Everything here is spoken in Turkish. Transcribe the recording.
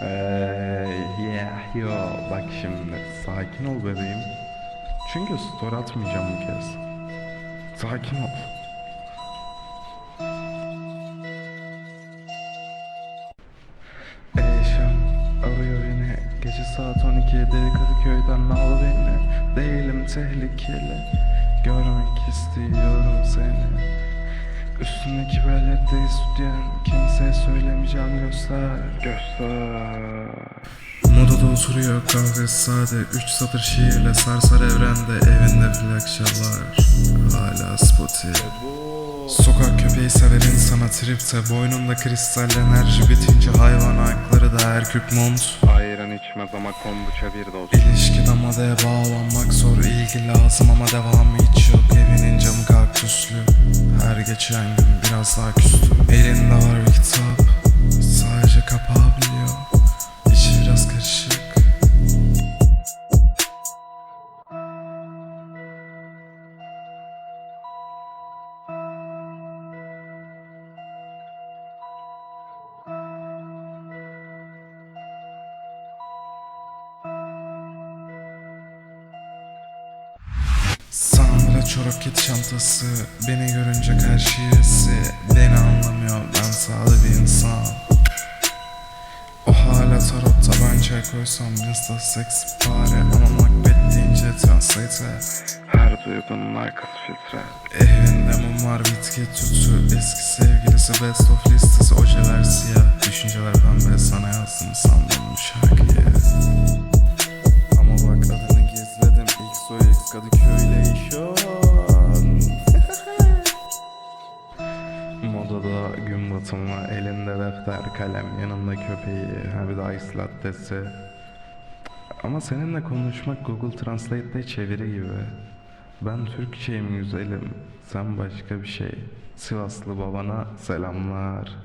Eee yeah yo bak şimdi sakin ol bebeğim. Çünkü story atmayacağım bu kez. Sakin ol. Eşim arıyor beni Gece saat 12'de Kadıköy'den al beni Değilim tehlikeli Görmek istiyorum seni Üstündeki belette isteyen Kimseye söylemeyeceğim göster. Göster. Modada oturuyor kahve sade. Üç satır şiirle sarsar evrende. Evinde plak çalar Hala spoti. Sokak köpeği sever insana tripte Boynunda kristal enerji bitince hayvan ayakları da erkük mont. Ayran içmez ama kombuça bir dost. İlişkide madeye bağlanmak zor. İlgi lazım ama devamı hiç yok. Evinin camı kaktüslü. Her geçen gün biraz daha küstüm Sandra çorap kit çantası Beni görünce her şiiresi Beni anlamıyor ben sade bir insan. O hala tarot tabancaya koysam Insta seks fare. Ama Macbeth deyince translate Her duygunun arkası filtre. Evinde mum var bitki tütü Eski sevgilisi best of listesi Ojeler Modada gün batımı Elinde defter kalem Yanında köpeği Ha bir de ice latte'si ama seninle konuşmak Google Translate'de çeviri gibi. Ben Türkçeyim güzelim, sen başka bir şey. Sivaslı babana selamlar.